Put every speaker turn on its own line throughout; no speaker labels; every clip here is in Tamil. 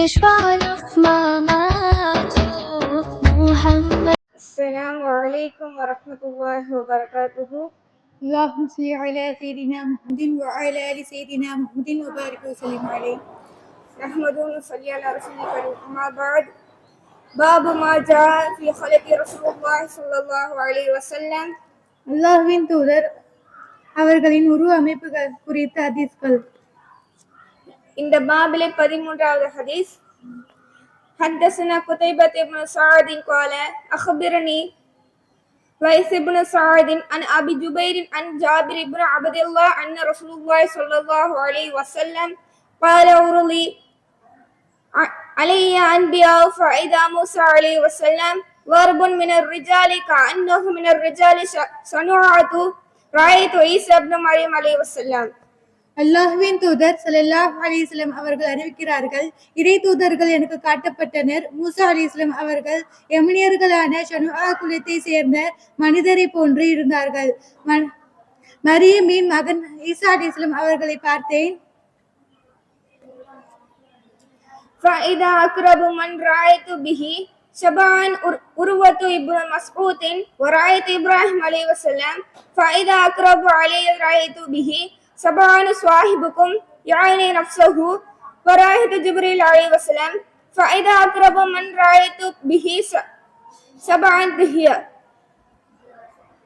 كشف ممات محمد
السلام عليكم ورحمة الله وبركاته
اللهم صل على سيدنا محمد وعلى ال سيدنا محمد وبارك وسلم عليه
نحمد ونصلي على رسول الكريم أما بعد باب ما جاء في خلق رسول الله صلى الله عليه وسلم
அல்லாஹ்வின் தூதர் அவர்களின் உருவ அமைப்புகள் குறித்த ஹதீஸ்கள்
இந்த பாபிலே பதிமூன்றாவது ஹதீஸ் حدثنا قتيبة بن سعد قال أخبرني ليث بن سعد عن أبي جبير عن جابر بن عبد الله أن رسول الله صلى الله عليه وسلم قال أورلي علي أنبياء فإذا موسى عليه وسلم ضرب من الرجال كأنه من الرجال صنعت رأيت عيسى بن مريم عليه وسلم
அல்லாஹ்வின் தூதர் ஸல்லல்லாஹு அலைஹி வஸல்லம் அவர்கள் அறிவிக்கிறார்கள் இறை தூதர்கள் எனக்கு காட்டப்பட்டனர் மூசா அலைஹிஸ்ஸலாம் அவர்கள் எமனியர்களான ஷனுஆ குலத்தை சேர்ந்த மனிதரை போன்று இருந்தார்கள் ம- மரியமின் மகன் ஈசா அலைஹிஸ்ஸலாம் அவர்களை பார்த்தேன்
فإذا أقرب من رأيت به شبعان أروة ابن مسعود ورأيت إبراهيم عليه السلام فإذا أقرب علي رأيت به شبعان صاحبكم يعني نفسه ورأيت جبريل عليه السلام فإذا أقرب من رأيت به شبعان دهيا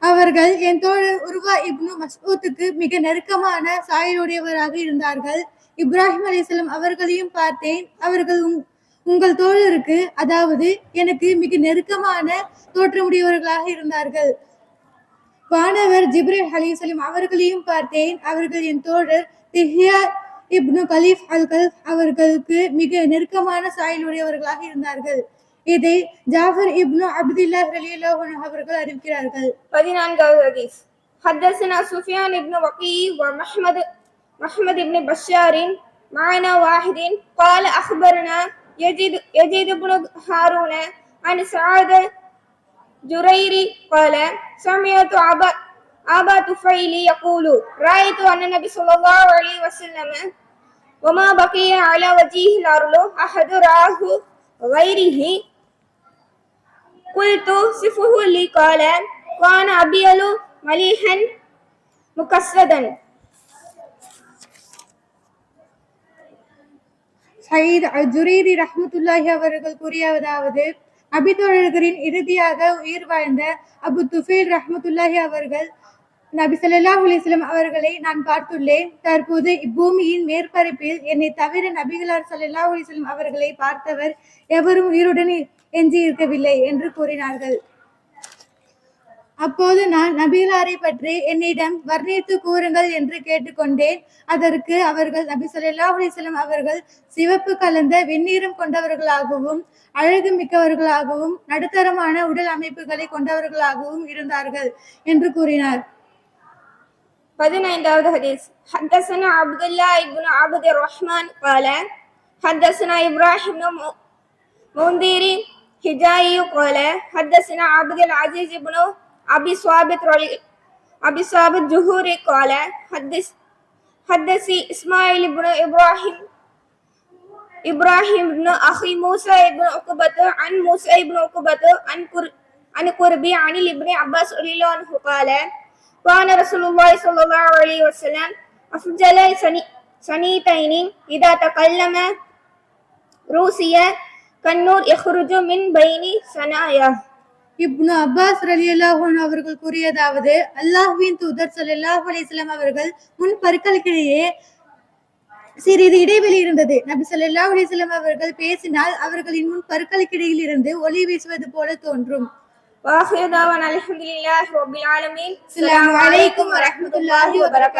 அவர்கள் என் தோழர் உருவா இப்னு மஸ்ஊத்துக்கு மிக நெருக்கமான சாயலுடையவராக இருந்தார்கள் இப்ராஹிம் அலிஸ்லாம் அவர்களையும் பார்த்தேன் அவர்கள் உங்- உங்கள் தோழருக்கு அதாவது எனக்கு மிக நெருக்கமான தோற்றமுடையவர்களாக இருந்தார்கள் வானவர் ஜிப்ரேல் அலிசலம் அவர்களையும் பார்த்தேன் அவர்கள் என் தோழர் திஹ்யா இப்னு கலீஃப் அல் கல்ஃப் அவர்களுக்கு மிக நெருக்கமான சாயலுடையவர்களாக இருந்தார்கள் இதை ஜாஃபர் இப்னு அப்துல்லா ரலியல்லாஹு அன்ஹு அவர்கள் அறிவிக்கிறார்கள்
பதினான்காவது ஹதீஸ் حدثنا سفيان بن وقي ومحمد محمد بن بشار معنا واحد قال أخبرنا يزيد يزيد بن هارون عن سعد جريري قال سمعت أبا أبا طفيل يقول رأيت أن النبي صلى الله عليه وسلم وما بقي على وجهه الأرض أحد رآه غيره قلت صفه لي قال كان أبيض مليحا مكسدا
சயீத் அல் ஜுரீரி ரஹ்மத்துல்லாஹி அவர்கள் கூறியதாவது அபிதோழர்களின் இறுதியாக உயிர் வாழ்ந்த அபு துஃபேல் ரஹ்மத்துல்லாஹி அவர்கள் நபி ஸல்லல்லாஹு அலிஸ்லம் அவர்களை நான் பார்த்துள்ளேன். தற்போது இப்பூமியின் மேற்பரப்பில் என்னை தவிர நபிகளார் சல்லா அலிஸ்லம் அவர்களை பார்த்தவர் எவரும் உயிருடன் எஞ்சி இருக்கவில்லை என்று கூறினார்கள். அப்போது நான் நபிகளாரை பற்றி என்னிடம் வர்ணித்து கூறுங்கள் என்று கேட்டுக்கொண்டேன் அதற்கு அவர்கள் நபி ஸல்லல்லாஹு அலைஹி வஸல்லம் அவர்கள் சிவப்பு கலந்த வெந்நீரம் கொண்டவர்களாகவும் அழகு மிக்கவர்களாகவும் நடுத்தரமான உடல் அமைப்புகளை கொண்டவர்களாகவும் இருந்தார்கள் என்று கூறினார்
பதினைந்தாவது ஹதீஸ் حدثنا عبد الله بن عبد الرحمن قال حدثنا إبراهيم بن م- منذر حجائي قال حدثنا عبد العزيز بن أبي صابت رلي- أبي صابت جهوري قال حدث حدثي إسماعيل بن إبراهيم إبراهيم بن أخي موسى بن عقبة عن موسى بن عقبة عن كر عن قربي عن ابن عباس رضي الله عنه قال كان رسول الله صلى الله عليه وسلم أفجل سني- سنيتين إذا تكلم روسيا كالنور يخرج من بين ثناياه
இப்னு அப்பாஸ் அலி அல்லாஹன் அவர்கள் கூறியதாவது அல்லாஹுவின் தூதர் சல்லாஹ் அலிஸ்லாம் அவர்கள் முன் பற்களுக்கிடையே சிறிது இடைவெளி இருந்தது. நபி சல்லாஹ் அலிஸ்லாம் அவர்கள் பேசினால் அவர்களின் முன் பற்களுக்கிடையில் இருந்து ஒளி வீசுவது போல தோன்றும்.
வாஹியுதாவான் அலமதுல்லாஹ்
ரபில் ஆலமின். அஸ்லாம் வரமத்துல்லாஹி வபரகாத்.